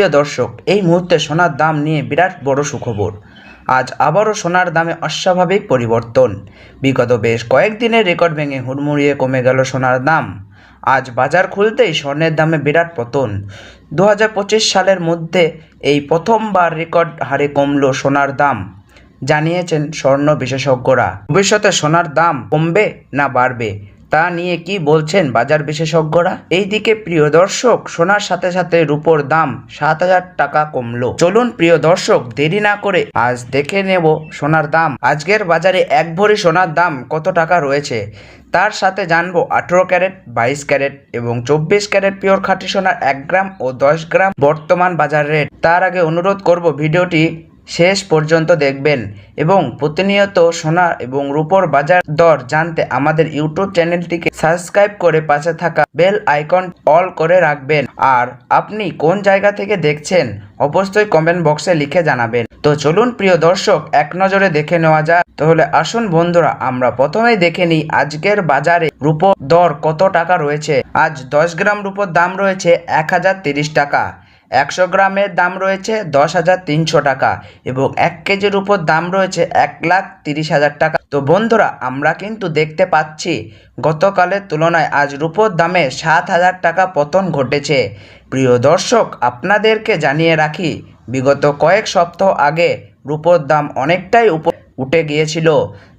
প্রিয় দর্শক, এই মুহূর্তে সোনার দাম নিয়ে বিরাট বড় সুখবর। আজ আবারও সোনার দামে অস্বাভাবিক পরিবর্তন। বিগত বেশ কয়েকদিনের রেকর্ড ভেঙে হুড়মুড়িয়ে কমে গেল সোনার দাম। আজ বাজার খুলতেই স্বর্ণের দামে বিরাট পতন। দু হাজার পঁচিশ সালের মধ্যে এই প্রথমবার রেকর্ড হারে কমল সোনার দাম, জানিয়েছেন স্বর্ণ বিশেষজ্ঞরা। ভবিষ্যতে সোনার দাম কমবে না বাড়বে তা নিয়ে কি বলছেন বাজার বিশেষজ্ঞরা? এইদিকে প্রিয় দর্শক, সোনার সাথে সাথে রূপোর দাম সাত হাজার টাকা কমলো। চলুন প্রিয় দর্শক, দেরি না করে আজ দেখে নেব সোনার দাম। আজকের বাজারে এক ভরি সোনার দাম কত টাকা রয়েছে? তার সাথে জানব আঠেরো ক্যারেট, বাইশ ক্যারেট এবং চব্বিশ ক্যারেট পিওর খাঁটি সোনার এক গ্রাম ও দশ গ্রাম বর্তমান বাজার রেট। তার আগে অনুরোধ করব ভিডিওটি শেষ পর্যন্ত দেখবেন এবং প্রতিনিয়ত সোনা এবং রূপোর বাজার দর জানতে আমাদের ইউটিউব চ্যানেলটিকে সাবস্ক্রাইব করে পাশে থাকা বেল আইকন অল করে রাখবেন। আর আপনি কোন জায়গা থেকে দেখছেন, অবশ্যই কমেন্ট বক্সে লিখে জানাবেন। তো চলুন প্রিয় দর্শক, এক নজরে দেখে নেওয়া যাক। তাহলে আসুন বন্ধুরা, আমরা প্রথমেই দেখে নিই আজকের বাজারে রূপোর দর কত টাকা রয়েছে। আজ দশ গ্রাম রূপোর দাম রয়েছে এক হাজার তিরিশ টাকা। একশো গ্রামের দাম রয়েছে দশ হাজার তিনশো টাকা এবং এক কেজির উপর দাম রয়েছে এক লাখ তিরিশ হাজার টাকা। তো বন্ধুরা, আমরা কিন্তু দেখতে পাচ্ছি গতকালের তুলনায় আজ রূপোর দামে সাত হাজার টাকা পতন ঘটেছে। প্রিয় দর্শক, আপনাদেরকে জানিয়ে রাখি, বিগত কয়েক সপ্তাহ আগে রূপোর দাম অনেকটাই উপর উঠে গিয়েছিল।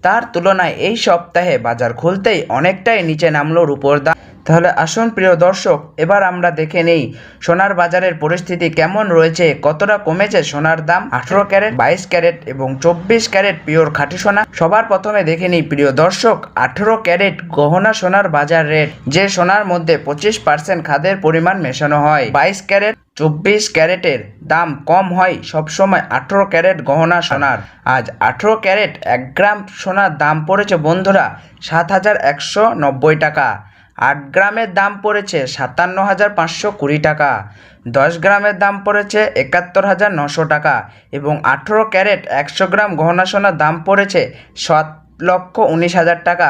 তার তুলনায় এই সপ্তাহে বাজার খুলতেই অনেকটাই নিচে নামলো রূপোর দাম। তাহলে আসুন প্রিয় দর্শক, এবার আমরা দেখে নেই সোনার বাজারের পরিস্থিতি কেমন রয়েছে, কতটা কমেছে সোনার দাম, আঠেরো ক্যারেট, বাইশ ক্যারেট এবং চব্বিশ ক্যারেট পিওর খাঁটি সোনা। সবার প্রথমে দেখে নিই প্রিয় দর্শক, আঠেরো ক্যারেট গহনা সোনার বাজার রেট, যে সোনার মধ্যে পঁচিশ পার্সেন্ট খাদের পরিমাণ মেশানো হয়। বাইশ ক্যারেট, চব্বিশ ক্যারেটের দাম কম হয় সবসময় আঠেরো ক্যারেট গহনা সোনার। আজ আঠেরো ক্যারেট এক গ্রাম সোনার দাম পড়েছে বন্ধুরা সাত হাজার একশো নব্বই টাকা। আট গ্রামের দাম পড়েছে সাতান্ন হাজার পাঁচশো কুড়ি টাকা, দশ গ্রামের দাম পড়েছে একাত্তর হাজার নশো টাকা এবং আঠেরো ক্যারেট একশো গ্রাম গহনা সোনার দাম পড়েছে সাত লক্ষ উনিশ হাজার টাকা।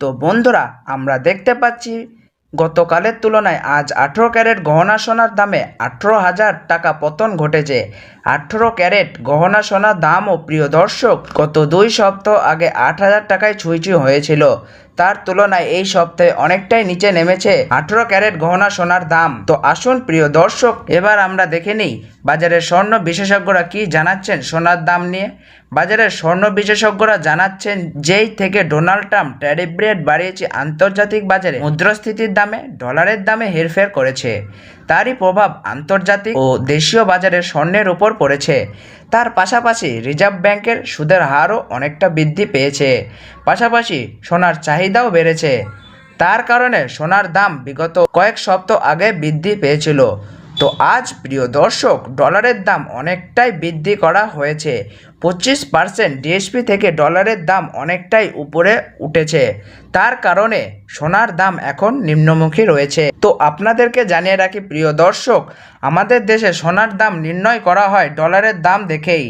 তো বন্ধুরা, আমরা দেখতে পাচ্ছি গতকালের তুলনায় আজ আঠেরো ক্যারেট গহনা সোনার দামে আঠেরো হাজার টাকা পতন ঘটেছে। আঠেরো ক্যারেট গহনা সোনার দামও প্রিয় দর্শক, গত দুই সপ্তাহ আগে আট হাজার টাকায় ছুঁই হয়েছিল। তার তুলনায় এই সপ্তাহে অনেকটাই নিচে নেমেছে আঠেরো ক্যারেট গহনা সোনার দাম। তো আসুন প্রিয় দর্শক, এবার আমরা দেখে নিই বাজারের স্বর্ণ বিশেষজ্ঞরা কি জানাচ্ছেন সোনার দাম নিয়ে। বাজারের স্বর্ণ বিশেষজ্ঞরা জানাচ্ছেন, যেই থেকে ডোনাল্ড ট্রাম্প ট্যারিফ রেট বাড়িয়েছে আন্তর্জাতিক বাজারে, মুদ্রাস্ফীতির দামে, ডলারের দামে হেরফের করেছে। তারই প্রভাব আন্তর্জাতিক ও দেশীয় বাজারে স্বর্ণের উপর পড়েছে। তার পাশাপাশি রিজার্ভ ব্যাংকের সুদের হারও অনেকটা বৃদ্ধি পেয়েছে। পাশাপাশি সোনার চাহিদাও বেড়েছে। তার কারণে সোনার দাম বিগত কয়েক সপ্তাহ আগে বৃদ্ধি পেয়েছিল। তো আজ, প্রিয় দর্শক, ডলারের দাম অনেকটাই বৃদ্ধি করা হয়েছে। পঁচিশ পার্সেন্ট ডিএসপি থেকে ডলারের দাম অনেকটাই উপরে উঠেছে। তার কারণে সোনার দাম এখন নিম্নমুখী রয়েছে। তো আপনাদেরকে জানিয়ে রাখি, প্রিয় দর্শক, আমাদের দেশে সোনার দাম নির্ণয় করা হয় ডলারের দাম দেখেই।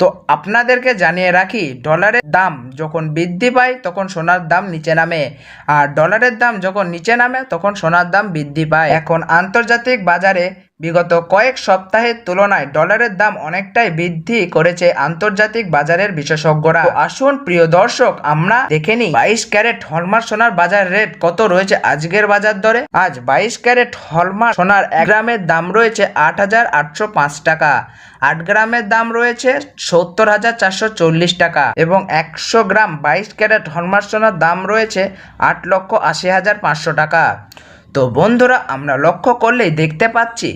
তো আপনাদেরকে জানিয়ে রাখি ডলারের দাম যখন বৃদ্ধি পায় তখন সোনার দাম নিচে নামে। আর ডলারের দাম যখন নিচে নামে তখন সোনার দাম বৃদ্ধি পায়। এখন আন্তর্জাতিক বাজারে বিগত কয়েক সপ্তাহের তুলনায় ডলারের দাম অনেকটাই বৃদ্ধি করেছে আন্তর্জাতিক বাজারের বিশেষজ্ঞরা। আসুন, প্রিয় দর্শক, আমরা দেখে নিই বাইশ ক্যারেট হলমার্ক সোনার বাজার রেট কত রয়েছে আজকের বাজার দরে। আজ বাইশ ক্যারেট হলমার্ক সোনার এক গ্রামের দাম রয়েছে আট হাজার আটশো পাঁচ টাকা, আট গ্রামের দাম রয়েছে সত্তর হাজার চারশো চল্লিশ টাকা এবং একশো গ্রাম বাইশ ক্যারেট হলমার্ক সোনার দাম রয়েছে আট লক্ষ আশি হাজার পাঁচশো টাকা। তো বন্ধুরা, আমরা লক্ষ্য করলেই দেখতে পাচ্ছি,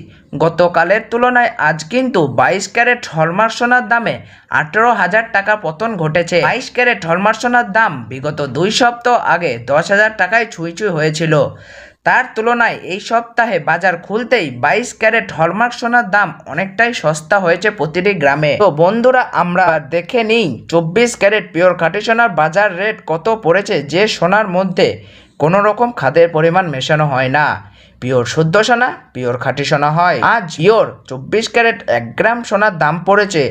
গতকালের তুলনায় আজ কিন্তু বাইশ ক্যারেট হলমার্ক সোনার দামে আঠেরো হাজার টাকা পতন ঘটেছে। বাইশ ক্যারেট হলমার্ক সোনার দাম বিগত দুই সপ্তাহ আগে দশ হাজার টাকায় ছুঁই ছুঁই হয়েছিল। তার তুলনায় এই সপ্তাহে বাজার খুলতেই বাইশ ক্যারেট হলমার্ক সোনার দাম অনেকটাই সস্তা হয়েছে প্রতিটি গ্রামে। তো বন্ধুরা, আমরা দেখে নিই, চব্বিশ ক্যারেট পিওর খাঁটি সোনার বাজার রেট কত পড়েছে যে সোনার মধ্যে কোনো রকম খাদের পরিমাণ মেশানো হয় না। পিওর শুদ্ধ সোনা, পিওর খাঁটি সোনা হয়। আজ পিওর চব্বিশ ক্যারেট এক গ্রাম সোনার দাম পড়েছে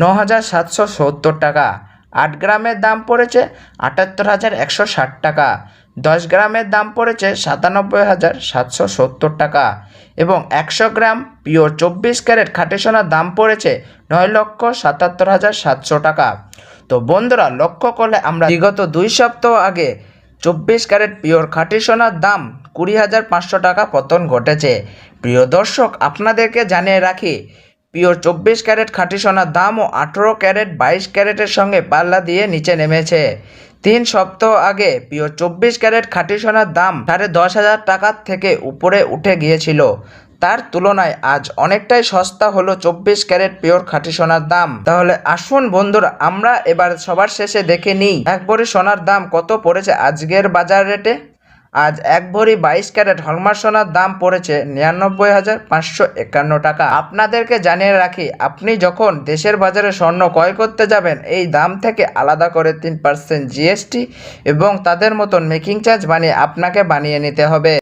ন হাজার সাতশো সত্তর টাকা। আট গ্রামের দাম পড়েছে আটাত্তর হাজার একশো ষাট টাকা, দশ গ্রামের দাম পড়েছে সাতানব্বই হাজার সাতশো সত্তর টাকা এবং একশো গ্রাম পিওর চব্বিশ ক্যারেট খাঁটি সোনার দাম পড়েছে নয় লক্ষ সাতাত্তর হাজার সাতশো টাকা। তো বন্ধুরা, লক্ষ্য করলে আমরা বিগত দুই সপ্তাহ আগে চব্বিশ ক্যারেট পিওর খাঁটি সোনার দাম কুড়ি হাজার পাঁচশো টাকা পতন ঘটেছে। প্রিয় দর্শক, আপনাদেরকে জানিয়ে রাখি পিওর চব্বিশ ক্যারেট খাঁটি সোনার দামও আঠেরো ক্যারেট বাইশ ক্যারেটের সঙ্গে পাল্লা দিয়ে নিচে নেমেছে। তিন সপ্তাহ আগে পিওর চব্বিশ ক্যারেট খাঁটি সোনার দাম সাড়ে দশ হাজার টাকার থেকে উপরে উঠে গিয়েছিল। তার তুলনায় আজ অনেকটাই সস্তা হলো চব্বিশ ক্যারেট পিওর খাঁটি সোনার দাম। তাহলে আসুন বন্ধুরা, আমরা এবার সবার শেষে দেখে নিই এক ভরি সোনার দাম কত পড়েছে আজকের বাজার রেটে? আজ এক ভরি বাইশ ক্যারেট হলমার সোনার দাম পড়েছে নিরানব্বই হাজার পাঁচশো একান্ন টাকা। আপনাদেরকে জানিয়ে রাখি, আপনি যখন দেশের বাজারে স্বর্ণ ক্রয় করতে যাবেন, এই দাম থেকে আলাদা করে তিন পার্সেন্ট জিএসটি এবং তাদের মতন মেকিং চার্জ বানিয়ে আপনাকে বানিয়ে নিতে হবে।